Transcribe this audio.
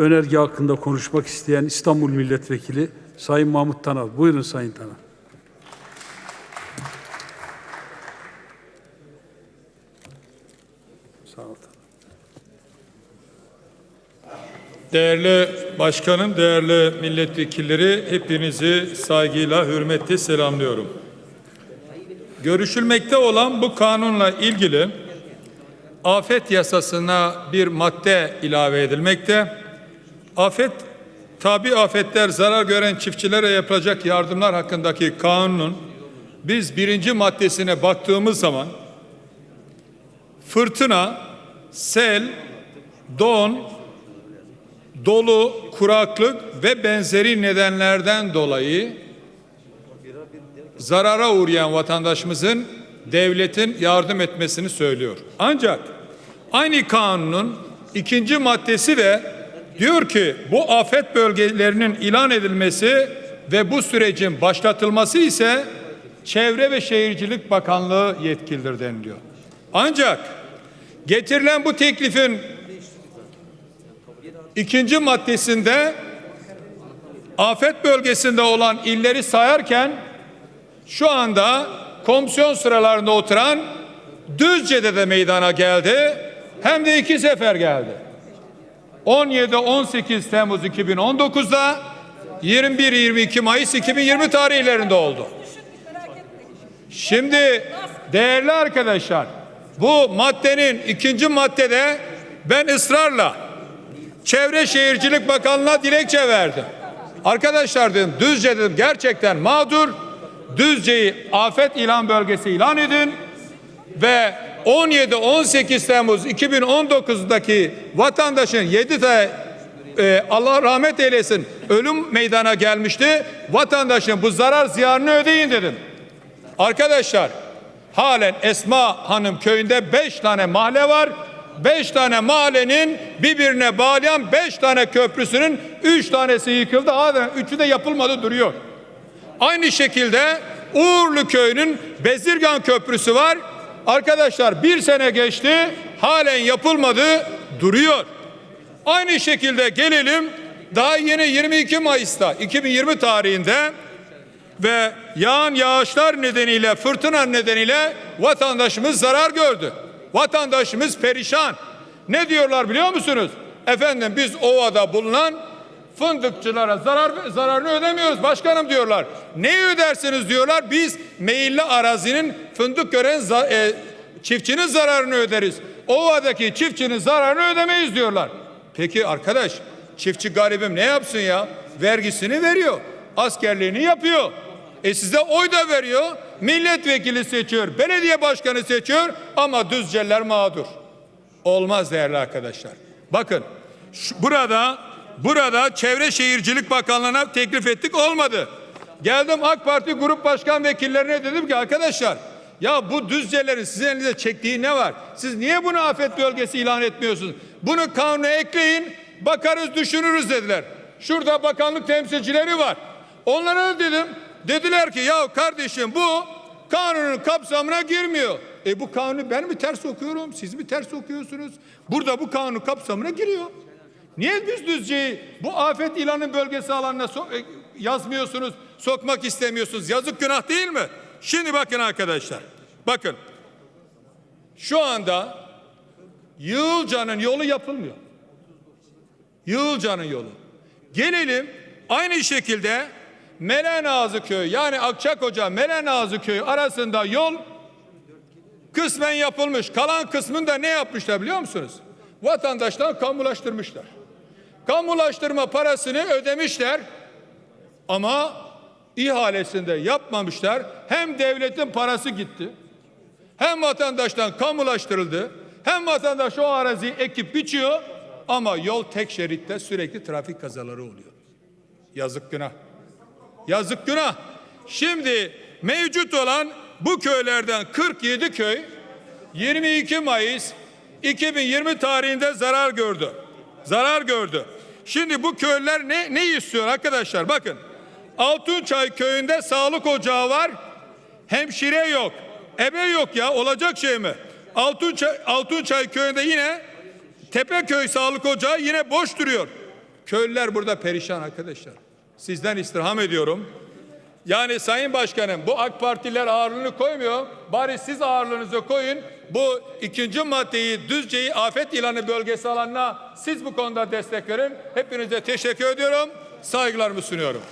önerge hakkında konuşmak isteyen İstanbul Milletvekili Sayın Mahmut Tanal. Buyurun Sayın Tanal. Sağ ol. Değerli başkanım, değerli milletvekilleri hepinizi saygıyla, hürmetle selamlıyorum. Görüşülmekte olan bu kanunla ilgili afet yasasına bir madde ilave edilmekte. Afet, tabi afetler zarar gören çiftçilere yapılacak yardımlar hakkındaki kanunun biz birinci maddesine baktığımız zaman fırtına, sel, don, dolu, kuraklık ve benzeri nedenlerden dolayı zarara uğrayan vatandaşımızın devletin yardım etmesini söylüyor. Ancak aynı kanunun ikinci maddesi de diyor ki bu afet bölgelerinin ilan edilmesi ve bu sürecin başlatılması ise Çevre ve Şehircilik Bakanlığı yetkilidir deniliyor. Ancak getirilen bu teklifin İkinci maddesinde afet bölgesinde olan illeri sayarken şu anda komisyon sıralarında oturan Düzce'de de meydana geldi. Hem de iki sefer geldi. 17-18 Temmuz 2019'da 21-22 Mayıs 2020 tarihlerinde oldu. Şimdi değerli arkadaşlar bu maddenin ikinci maddede ben ısrarla Çevre Şehircilik Bakanlığı'na dilekçe verdim. Arkadaşlar dedim Düzce dedim gerçekten mağdur. Düzce'yi afet ilan bölgesi ilan edin ve 17-18 Temmuz 2019'daki vatandaşın 7 tane e, Allah rahmet eylesin ölüm meydana gelmişti. Vatandaşın bu zarar ziyanını ödeyin dedim. Arkadaşlar halen Esma Hanım köyünde 5 tane mahalle var. Beş tane mahallenin birbirine bağlayan beş tane köprüsünün üç tanesi yıkıldı. Hala üçü de yapılmadı duruyor. Aynı şekilde Uğurlu köyünün Bezirgan Köprüsü var. Arkadaşlar bir sene geçti halen yapılmadı duruyor. Aynı şekilde gelelim daha yeni 22 Mayıs'ta 2020 tarihinde ve yağan yağışlar nedeniyle fırtına nedeniyle vatandaşımız zarar gördü. Vatandaşımız perişan. Ne diyorlar biliyor musunuz? Efendim biz ovada bulunan fındıkçılara zarar zararını ödemiyoruz başkanım diyorlar. Ne ödersiniz diyorlar. Biz meyilli arazinin fındık gören za- e, çiftçinin zararını öderiz. Ovadaki çiftçinin zararını ödemeyiz diyorlar. Peki arkadaş çiftçi garibim ne yapsın ya? Vergisini veriyor. Askerliğini yapıyor. E size oy da veriyor. Milletvekili seçiyor. Belediye başkanı seçiyor. Ama düzceler mağdur. Olmaz değerli arkadaşlar. Bakın şu- burada burada Çevre Şehircilik Bakanlığı'na teklif ettik olmadı. Geldim AK Parti grup başkan vekillerine dedim ki arkadaşlar ya bu düzcelerin sizin elinizde çektiği ne var? Siz niye bunu afet bölgesi ilan etmiyorsunuz? Bunu kanuna ekleyin bakarız düşünürüz dediler. Şurada bakanlık temsilcileri var. Onlara da dedim dediler ki ya kardeşim bu kanunun kapsamına girmiyor. E bu kanunu ben mi ters okuyorum siz mi ters okuyorsunuz? Burada bu kanun kapsamına giriyor. Niye Düzce'yi bu afet ilanı bölgesi alanına so- e, yazmıyorsunuz, sokmak istemiyorsunuz? Yazık günah değil mi? Şimdi bakın arkadaşlar. Bakın. Şu anda Yığılca'nın yolu yapılmıyor. Yığılca'nın yolu. Gelelim aynı şekilde Melenazı köy yani Akçakoca Melenazı köy arasında yol kısmen yapılmış. Kalan kısmında ne yapmışlar biliyor musunuz? Vatandaştan kamulaştırmışlar. Kamulaştırma parasını ödemişler ama ihalesinde yapmamışlar. Hem devletin parası gitti. Hem vatandaştan kamulaştırıldı. Hem vatandaş o araziyi ekip biçiyor ama yol tek şeritte sürekli trafik kazaları oluyor. Yazık günah. Yazık günah. Şimdi mevcut olan bu köylerden 47 köy 22 Mayıs 2020 tarihinde zarar gördü. Zarar gördü. Şimdi bu köyler ne ne istiyor arkadaşlar? Bakın. Altunçay köyünde sağlık ocağı var. Hemşire yok. Ebe yok ya. Olacak şey mi? Altunçay, Altunçay köyünde yine Tepeköy Sağlık Ocağı yine boş duruyor. Köylüler burada perişan arkadaşlar. Sizden istirham ediyorum. Yani Sayın Başkanım bu AK Partiler ağırlığını koymuyor. Bari siz ağırlığınızı koyun. Bu ikinci maddeyi Düzce'yi afet ilanı bölgesi alanına siz bu konuda destek verin. Hepinize teşekkür ediyorum. Saygılarımı sunuyorum.